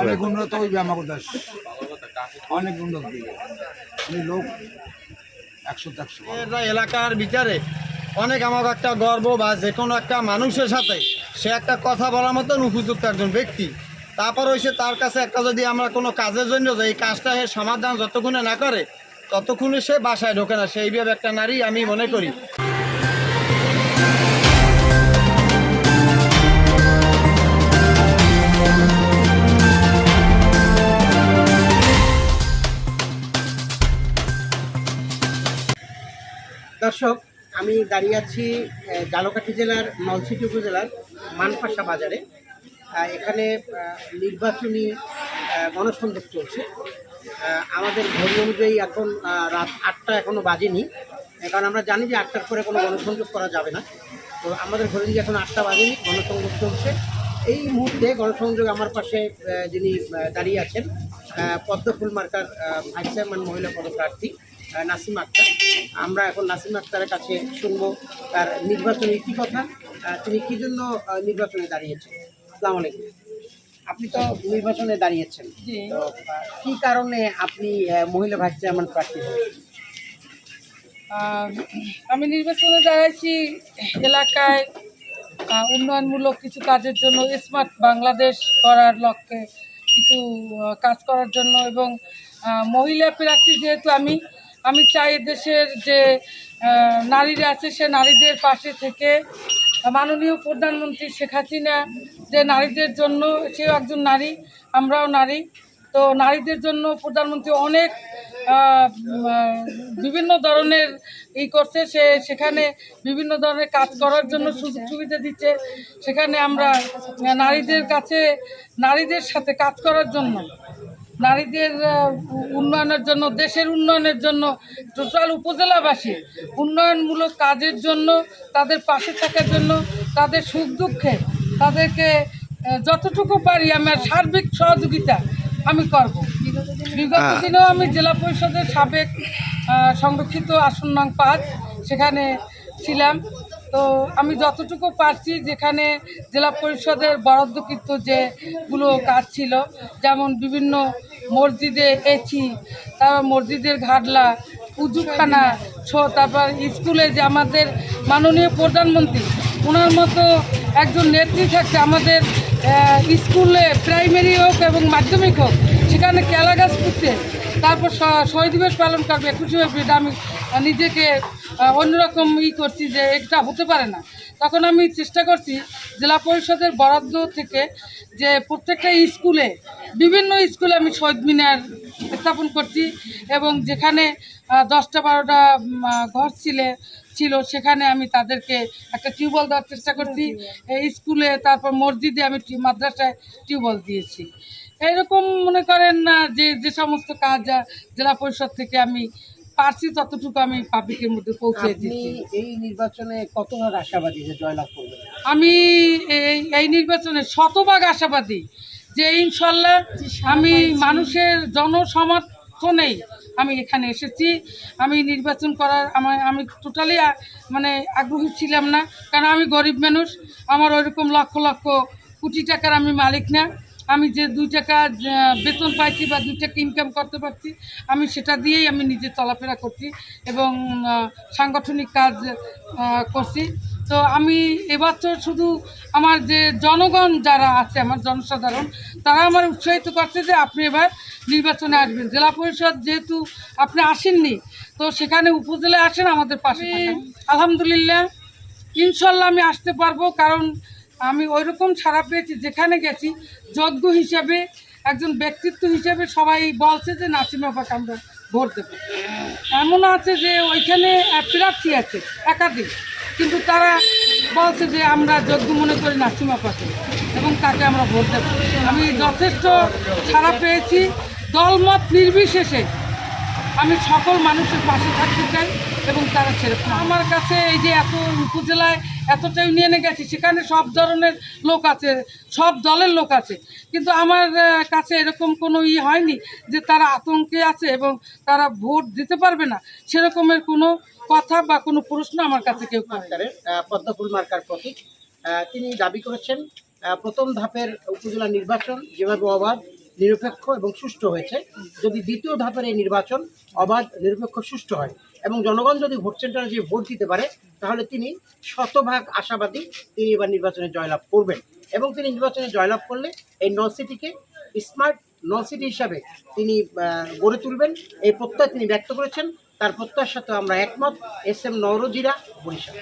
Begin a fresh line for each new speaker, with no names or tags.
অনেক উন্নত হইবে আমাকে দেশ। অনেক উন্নত দিবে লোক একশো একশো
এলাকার বিচারে অনেক আমার একটা গর্ব বা যে কোনো একটা মানুষের সাথে সে একটা কথা বলার মতন উপযুক্ত একজন ব্যক্তি। তারপর হয়েছে তার কাছে একটা যদি আমরা কোনো কাজের জন্য যাই, এই কাজটা সে সমাধান যতক্ষণে না করে ততক্ষণে সে বাসায় ঢোকে না। সেইভাবে একটা নারী আমি মনে করি।
দর্শক আমি দাঁড়িয়ে আছি আহ, ঝালকাঠি জেলার নলছিটি উপজেলার মানপাশা বাজারে। এখানে নির্বাচনী গণসংযোগ চলছে। আমাদের ঘড়ি অনুযায়ী এখন রাত আটটা এখনও বাজেনি। কারণ আমরা জানি যে আটটার পরে কোনো গণসংযোগ করা যাবে না। তো আমাদের ঘড়ি এখন আটটা বাজেনি গণসংযোগ চলছে। এই মুহূর্তে গণসংযোগ আমার পাশে যিনি দাঁড়িয়ে আছেন পদ্মফুল মার্কার ভাইস চেয়ারম্যান মহিলা পদপ্রার্থী। নাসিম আক্তার। আমরা এখন নাসিম আক্তারের কাছে শুনব তার নির্বাচনী কী কথা তিনি কী জন্য নির্বাচনে দাঁড়িয়েছেন? আসসালামু আলাইকুম। আপনি তো নির্বাচনে দাঁড়িয়েছেন। তো কী কারণে আপনি মহিলা ভাইস চেয়ারম্যান প্রার্থী হয়েছেন?
আমি নির্বাচনে দাঁড়াইছি এলাকায় উন্নয়নমূলক কিছু কাজের জন্য স্মার্ট বাংলাদেশ করার লক্ষ্যে কিছু কাজ করার জন্য এবং মহিলা প্রার্থী যেহেতু আমি আমি চাই দেশের যে নারীরা আছে, সে নারীদের পাশে থেকে মাননীয় প্রধানমন্ত্রী শেখ হাসিনা যে নারীদের জন্য, সেও একজন নারী, আমরাও নারী। তো নারীদের জন্য প্রধানমন্ত্রী অনেক বিভিন্ন ধরনের ই করছে। সে সেখানে বিভিন্ন ধরনের কাজ করার জন্য সুযোগ সুবিধা দিচ্ছে। সেখানে আমরা নারীদের কাছে, নারীদের সাথে কাজ করার জন্য নারীদের উন্নয়নের জন্য দেশের উন্নয়নের জন্য টোটাল উপজেলাবাসী উন্নয়নমূলক কাজের জন্য তাদের পাশে থাকার জন্য তাদের সুখ দুঃখে তাদেরকে যতটুকু পারি আমার সার্বিক সহযোগিতা আমি করব। বিগত দিনেও আমি জেলা পরিষদের সাবেক সংরক্ষিত আসন নং পাঁচ সেখানে ছিলাম। তো আমি যতটুকু পারছি যেখানে জেলা পরিষদের বরাদ্দকৃত যেগুলো কাজ ছিল যেমন বিভিন্ন মসজিদে এছি তারপর মসজিদের ঘাটলা উজুখানা ছো, তারপর স্কুলে যে আমাদের মাননীয় প্রধানমন্ত্রী ওনার মতো একজন নেত্রী থাকছে আমাদের স্কুলে প্রাইমারি হোক এবং মাধ্যমিক হোক, সেখানে কেলা গাছ পুঁততে তারপর শহীদ দিবস পালন করবে একুশে এপ্রিল আমি নিজেকে অন্যরকম ই করছি যে এটা হতে পারে না। তখন আমি চেষ্টা করছি জেলা পরিষদের বরাদ্দ থেকে যে প্রত্যেকটা স্কুলে, বিভিন্ন স্কুলে আমি শহীদ মিনার স্থাপন করছি এবং যেখানে দশটা বারোটা ঘর ছিলে, ছিল, সেখানে আমি তাদেরকে একটা টিউবওয়েল দেওয়ার চেষ্টা করছি। স্কুলে, তারপর মসজিদে আমি মাদ্রাসায় টিউবওয়েল দিয়েছি। এরকম মনে করেন না যে যে সমস্ত কাজ জেলা পরিষদ থেকে আমি পারছি ততটুকু আমি পাবলিকের মধ্যে পৌঁছে দিচ্ছি
এই নির্বাচনে কতবার আশাবাদী যে জয়লাভ করবেন?
আমি এই এই নির্বাচনে শতভাগ আশাবাদী যে ইনশাল্লাহ আমি মানুষের জনসমর্থনেই আমি এখানে এসেছি আমি নির্বাচন করার আমার আমি টোটালি মানে আগ্রহী ছিলাম না। কারণ আমি গরিব মানুষ আমার ওইরকম লক্ষ লক্ষ কোটি টাকার আমি মালিক না। আমি যে দুই টাকা বেতন পাইছি বা দুই টাকা ইনকাম করতে পারছি আমি সেটা দিয়েই আমি নিজে চলাফেরা করছি এবং সাংগঠনিক কাজ করছি। তো আমি এবছর শুধু আমার যে জনগণ যারা আছে আমার জনসাধারণ তারা আমার উৎসাহিত করছে যে আপনি এবার নির্বাচনে আসবেন। জেলা পরিষদ যেহেতু আপনি আসেননি তো সেখানে উপজেলায় আসেন আমাদের পাশে আলহামদুলিল্লাহ ইনশাল্লাহ আমি আসতে পারব কারণ আমি ওইরকম ছাড়া পেয়েছি, যেখানে গেছি, যোগ্য হিসাবে, একজন ব্যক্তিত্ব হিসাবে সবাই বলছে যে নাসিমা পাকে আমরা ভোট দেবো। এমন আছে যে ওইখানে প্রার্থী আছে, একাধিক। কিন্তু তারা বলছে যে আমরা যোগ্য মনে করি নাসিমা পাকে এবং তাকে আমরা ভোট দেবো। আমি যথেষ্ট ছাড়া পেয়েছি। দলমত নির্বিশেষে আমি সকল মানুষের পাশে থাকতে চাই এবং তারা ছেড়ে। আমার কাছে এই যে এত উপজেলায় এতটা ইউনিয়নে গেছি, সেখানে সব ধরনের লোক আছে, সব দলের লোক আছে। কিন্তু আমার কাছে এরকম কোনো ই হয়নি যে তারা আতঙ্কে আছে এবং তারা ভোট দিতে পারবে না। সেরকমের কোনো কথা বা কোনো প্রশ্ন আমার কাছে কেউ
পদ্মফুল মার্কার প্রতীক তিনি দাবি করেছেন প্রথম ধাপের উপজেলা নির্বাচন যেভাবে অবাধ নিরপেক্ষ এবং সুষ্ঠু হয়েছে। যদি দ্বিতীয় ধাপের এই নির্বাচন অবাধ, নিরপেক্ষ, সুষ্ঠু হয় এবং জনগণ যদি ভোট সেন্টারে যে ভোট দিতে পারে, তাহলে তিনি শতভাগ আশাবাদী তিনি এবার নির্বাচনে জয়লাভ করবেন। এবং তিনি নির্বাচনে জয়লাভ করলে এই নল সিটিকে স্মার্ট নল সিটি হিসাবে তিনি গড়ে তুলবেন। এই প্রত্যয় তিনি ব্যক্ত করেছেন। তার প্রত্যয়ের সাথে আমরা একমত। এস এম নওরোজিরা, বরিশাল।